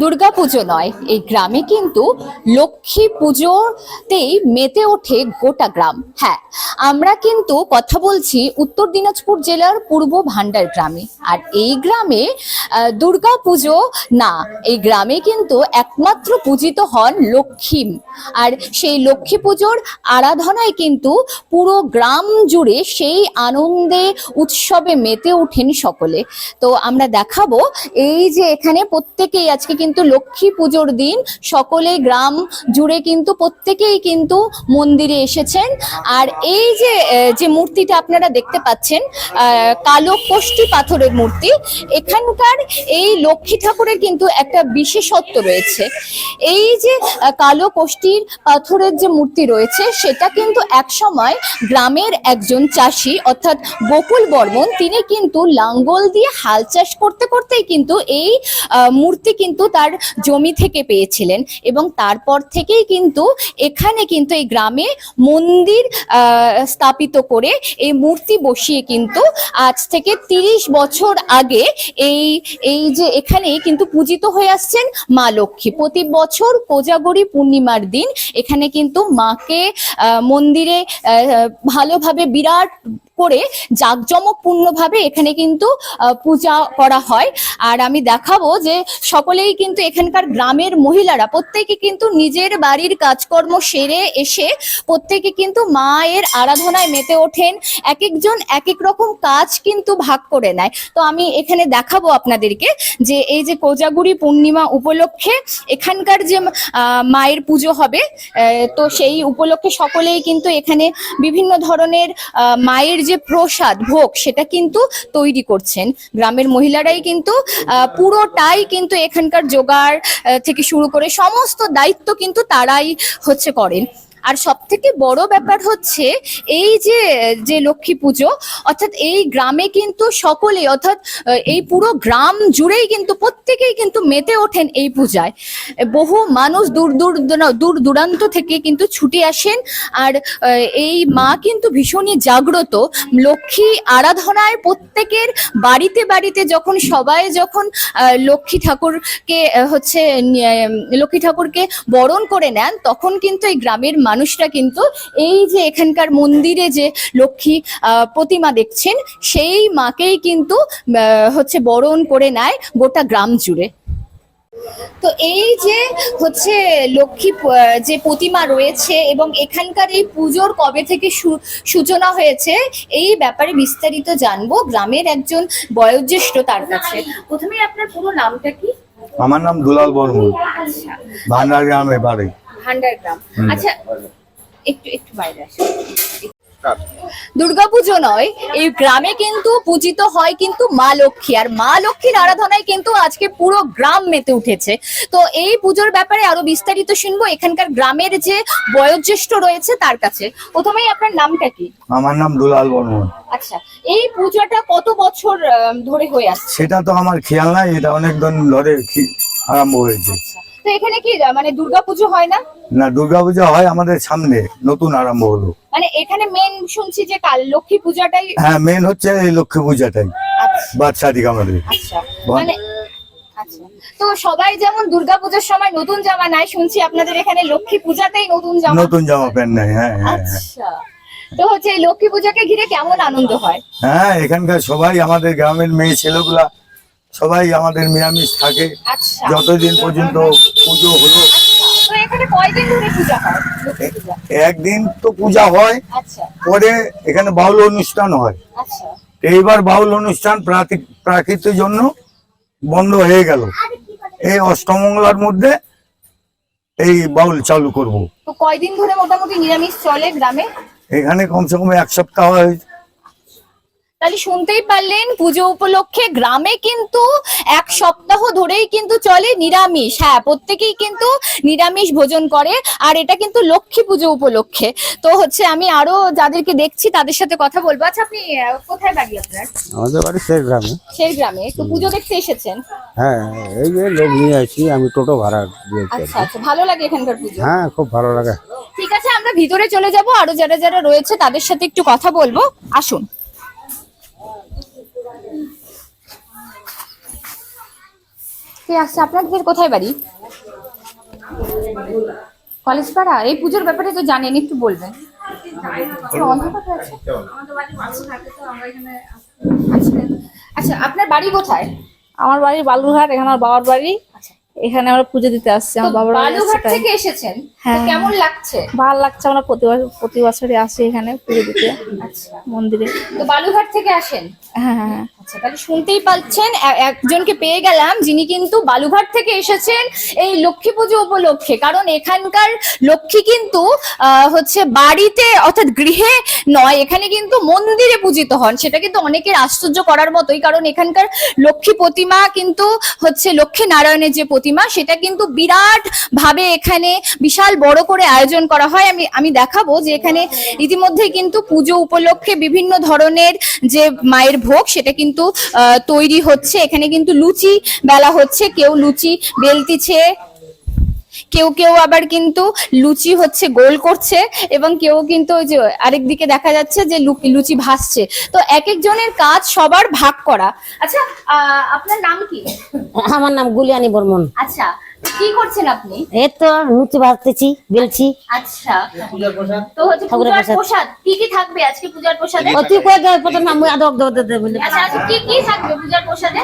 দুর্গাপুজো নয়, এই গ্রামে কিন্তু লক্ষ্মী পুজোতেই মেতে ওঠে গোটা গ্রাম। হ্যাঁ আমরা কিন্তু কথা বলছি উত্তর দিনাজপুর জেলার পূর্ব ভান্ডার গ্রামে। আর এই গ্রামে দুর্গা পুজো না, এই গ্রামে কিন্তু একমাত্র পূজিত হন লক্ষ্মী। আর সেই লক্ষ্মী পুজোর আরাধনায় কিন্তু পুরো গ্রাম জুড়ে সেই আনন্দে, উৎসবে মেতে ওঠেন সকলে। তো আমরা দেখাবো, এই যে এখানে প্রত্যেকেই আজকে কিন্তু লক্ষ্মী পুজোর দিন, সকলে গ্রাম জুড়ে কিন্তু প্রত্যেকেই কিন্তু মন্দিরে এসেছেন। আর এই যে যে মূর্তিটা আপনারা দেখতে পাচ্ছেন কালো কোষ্টি পাথরের মূর্তি, এখানকার এই লক্ষ্মী ঠাকুরের কিন্তু একটা বিশেষত্ব রয়েছে। এই যে কালো কোষ্টির পাথরের যে মূর্তি রয়েছে, সেটা কিন্তু একসময় গ্রামের একজন চাষি, অর্থাৎ বকুল বর্মন, তিনি কিন্তু লাঙ্গল দিয়ে হাল চাষ করতে করতেই কিন্তু এই মূর্তি কিন্তু তার জমি থেকে পেয়েছিলেন এবং তারপর থেকেই কিন্তু এখানে কিন্তু এই গ্রামে মন্দির স্থাপিত করে এই মূর্তি বসিয়ে কিন্তু আজ থেকে তিরিশ বছর আগে এই এই যে এখানে কিন্তু পূজিত হয়ে আসছেন মা লক্ষ্মী। প্রতি বছর কোজাগরী পূর্ণিমার দিন এখানে কিন্তু মাকে মন্দিরে ভালোভাবে বিরাট করে জাঁকজমকপূর্ণভাবে এখানে কিন্তু পূজা করা হয়। আর আমি দেখাবো যে সকলেই কিন্তু এখানকার গ্রামের মহিলারা, প্রত্যেকে কিন্তু নিজের বাড়ির কাজকর্ম সেরে এসে প্রত্যেকে কিন্তু মায়ের আরাধনায় মেতে ওঠেন। এক একজন এক এক রকম কাজ কিন্তু ভাগ করে নেয়। তো আমি এখানে দেখাবো আপনাদেরকে যে এই যে কোজাগুড়ি পূর্ণিমা উপলক্ষে এখানকার যে মায়ের পুজো হবে তো সেই উপলক্ষে সকলেই কিন্তু এখানে বিভিন্ন ধরনের মায়ের যে প্রসাদ, ভোগ, সেটা কিন্তু তৈরি করছেন। গ্রামের মহিলারাই কিন্তু পুরোটাই কিন্তু এখানকার জোগাড় থেকে শুরু করে সমস্ত দায়িত্ব কিন্তু তারাই হচ্ছে করেন। আর সব থেকে বড় ব্যাপার হচ্ছে এই যে যে লক্ষ্মী পুজো, অর্থাৎ এই গ্রামে কিন্তু সকলে অর্থাৎ এই পুরো গ্রাম জুড়েই কিন্তু প্রত্যেকেই কিন্তু মেতে ওঠেন এই পূজায়। বহু মানুষ দূর দূর দূর দূরান্ত থেকে কিন্তু ছুটে আসেন। আর এই মা কিন্তু ভীষণই জাগ্রত। লক্ষ্মী আরাধনায় প্রত্যেকের বাড়িতে বাড়িতে যখন সবাই যখন লক্ষ্মী ঠাকুরকে হচ্ছে লক্ষ্মী ঠাকুরকে বরণ করে নেন, তখন কিন্তু এই গ্রামের মানুষরা কিন্তু এই যে এখানকার মন্দিরে যে লক্ষ্মী প্রতিমা দেখছেন সেই মাকেই কিন্তু হচ্ছে বরণ করে নেয় গোটা গ্রাম জুড়ে। তো এই যে হচ্ছে লক্ষ্মী যে প্রতিমা রয়েছে এবং এখানকার এই পুজোর কবে থেকে সূচনা হয়েছে এই ব্যাপারে বিস্তারিত জানব গ্রামের একজন বয়োজ্যেষ্ঠ তার কাছে। প্রথমে আপনার পুরো নামটা কি? আমার নাম দুলাল বর্মন। আচ্ছা। ভান্ডার গ্রামে বাড়ি। ভান্ডার গ্রাম। আচ্ছা একটু একটু বাইরে আসুন দুর্গাপুজো নয় এই গ্রামে কিন্তু পূজিত হয় কিন্তু মা লক্ষ্মী। আর মা লক্ষ্মীর আরাধনায় কিন্তু আজকে পুরো গ্রাম মেতে উঠেছে। তো এই পুজোর ব্যাপারে আরও বিস্তারিত শুনব এখানকার গ্রামের যে বয়োজ্যেষ্ঠ রয়েছে তার কাছে। প্রথমেই আপনার নামটা কি? আমার নাম দুলাল বর্মন। আচ্ছা এই পূজাটা কত বছর ধরে হয়ে আসছে? সেটা তো আমার খেয়াল নাই এটা অনেক দিন ধরে আরম্ভ হয়েছে। আচ্ছা, তো এখানে কি মানে দুর্গাপুজো হয় না? না দুর্গাপূজা হয় আমাদের সামনে নতুন আরম্ভ হলো। মানে এখানে মেন শুনছি যে কাল লক্ষ্মী পূজাটাই হ্যাঁ মেন হচ্ছে এই লক্ষ্মী পূজাটাই আচ্ছা। বাদশাদিক আমাদের। আচ্ছা মানে আচ্ছা। তো সবাই যেমন দুর্গাপূজার সময় নতুন জামা নেয় শুনছি আপনাদের এখানে লক্ষ্মী পূজাতেই নতুন জামা নতুন জামা প্যান্ট নাই হ্যাঁ হ্যাঁ হ্যাঁ। আচ্ছা। তো হচ্ছে এই লক্ষ্মী পূজাকে ঘিরে কেমন আনন্দ হয়? হ্যাঁ এখানকার সবাই আমাদের গ্রামের মেয়ে ছেলেগুলা সবাই আমাদের নিরামিষ থাকে। আচ্ছা। যতদিন পর্যন্ত পুজো হলো। পূজা একদিন তো পূজা হয় আচ্ছা। পরে এখানে বাউল অনুষ্ঠান হয়। আচ্ছা। এইবার বাউল অনুষ্ঠান প্রাকৃ- প্রাকৃতিক জন্য বন্ধ হয়ে গেল। এই অষ্টমঙ্গলার মধ্যে এই বাউল চালু করব। তো কয়দিন ধরে মোটামুটি নিরামিষ চলে গ্রামে? এখানে কমসে কম এক সপ্তাহ হয়েছে তাহলে শুনতেই পারলেন পুজো উপলক্ষে গ্রামে কিন্তু এক সপ্তাহ ধরেই কিন্তু চলে নিরামিষ। হ্যাঁ প্রত্যেকেই কিন্তু নিরামিষ ভোজন করে আর এটা কিন্তু লক্ষ্মী পুজো উপলক্ষে। তো হচ্ছে আমি আরও যাদেরকে দেখছি তাদের সাথে কথা বলব। আচ্ছা আপনি কোথায় বাড়ি আপনার? আমাদের বাড়ি শেষ গ্রামে। সেই গ্রামে। তো পুজো দেখতে এসেছেন? হ্যাঁ এই যে লোক নিয়ে আসি আমি টোটো ভাড়া আচ্ছা আচ্ছা ভালো লাগে এখানকার পুজো? হ্যাঁ খুব ভালো লাগে। ঠিক আছে আমরা ভিতরে চলে যাব। আরও যারা যারা রয়েছে তাদের সাথে একটু কথা বলব। আসুন। কে আসছে? আপনাদের কোথায় বাড়ি? কলেজ পাড়া? এই পুজোর ব্যাপারে তো জানেন একটু বলবেন। আচ্ছা আচ্ছা আপনার বাড়ি কোথায়? আমার বাড়ি বালুরঘাট এখানে আমার বাবার বাড়ি। এখানে আমরা পুজো দিতে আসছি আমার বাবার তাই। থেকে এসেছেন? হ্যাঁ। কেমন লাগছে? ভালো লাগছে আমরা প্রতি বছর প্রতি বছরই আসি এখানে পুজো দিতে আচ্ছা। মন্দিরে। তো বালুঘাট থেকে আসেন? হ্যাঁ হ্যাঁ হ্যাঁ। আচ্ছা তাহলে শুনতেই পাচ্ছেন একজনকে পেয়ে গেলাম, যিনি কিন্তু বালুঘাট থেকে এসেছেন এই লক্ষ্মী পুজো উপলক্ষে। কারণ এখানকার লক্ষ্মী কিন্তু হচ্ছে বাড়িতে, অর্থাৎ গৃহে নয়, এখানে কিন্তু মন্দিরে পূজিত হন। সেটা কিন্তু অনেকের আশ্চর্য করার মতোই, কারণ এখানকার লক্ষ্মী প্রতিমা কিন্তু হচ্ছে লক্ষ্মী নারায়ণের যে প্রতিমা, সেটা কিন্তু বিরাট ভাবে এখানে বিশাল বড় করে আয়োজন করা হয়। আমি আমি দেখাবো যে এখানে ইতিমধ্যে কিন্তু পুজো উপলক্ষে বিভিন্ন ধরনের যে মায়ের ভোগ, সেটা কিন্তু আহ, তৈরি হচ্ছে। এখানে কিন্তু লুচি বেলা হচ্ছে। কেউ লুচি বেলতিছে কেউ কেউ আবার কিন্তু লুচি হচ্ছে গোল করছে এবং কেউ কিন্তু ওই যে আরেক দিকে দেখা যাচ্ছে যে লুচি ভাসছে। তো এক একজনের কাজ সবার ভাগ করা। আচ্ছা আহ, আপনার নাম কি? আমার নাম গুলিয়ানি বর্মন। আচ্ছা কি করছেন আপনি? এই তো লুচি ভাজতেছি বেলছি। আচ্ছা তো হচ্ছে পূজার প্রসাদ। কি কি থাকবে আজকে পূজার প্রসাদে? অতি কয় গায় প্রথমে আমি আদক দদ দে দে বলে আচ্ছা আজকে কি কি থাকবে পূজার প্রসাদে?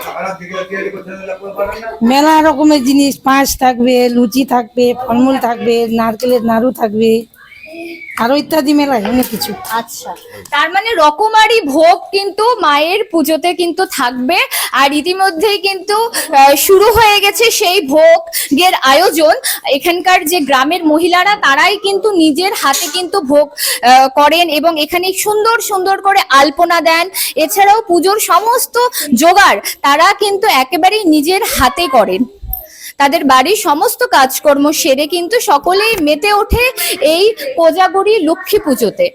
মেলা রকমের জিনিস পাঁচ থাকবে লুচি থাকবে ফলমূল থাকবে নারকেলের নাড়ু থাকবে। আরও ইত্যাদি মেলায় অনেক কিছু। আচ্ছা। তার মানে রকমারি ভোগ কিন্তু মায়ের পুজোতে কিন্তু থাকবে, আর ইতিমধ্যেই কিন্তু শুরু হয়ে গেছে সেই ভোগের আয়োজন। এখানকার যে গ্রামের মহিলারা, তারাই কিন্তু নিজের হাতে কিন্তু ভোগ করেন এবং এখানে সুন্দর সুন্দর করে আলপনা দেন। এছাড়াও পুজোর সমস্ত জোগাড় তারা কিন্তু একেবারেই নিজের হাতে করেন। তাদের বাড়ির সমস্ত কাজকর্ম সেরে কিন্তু সকলেই মেতে ওঠে এই কোজাগুড়ি লক্ষ্মী পুজোতে।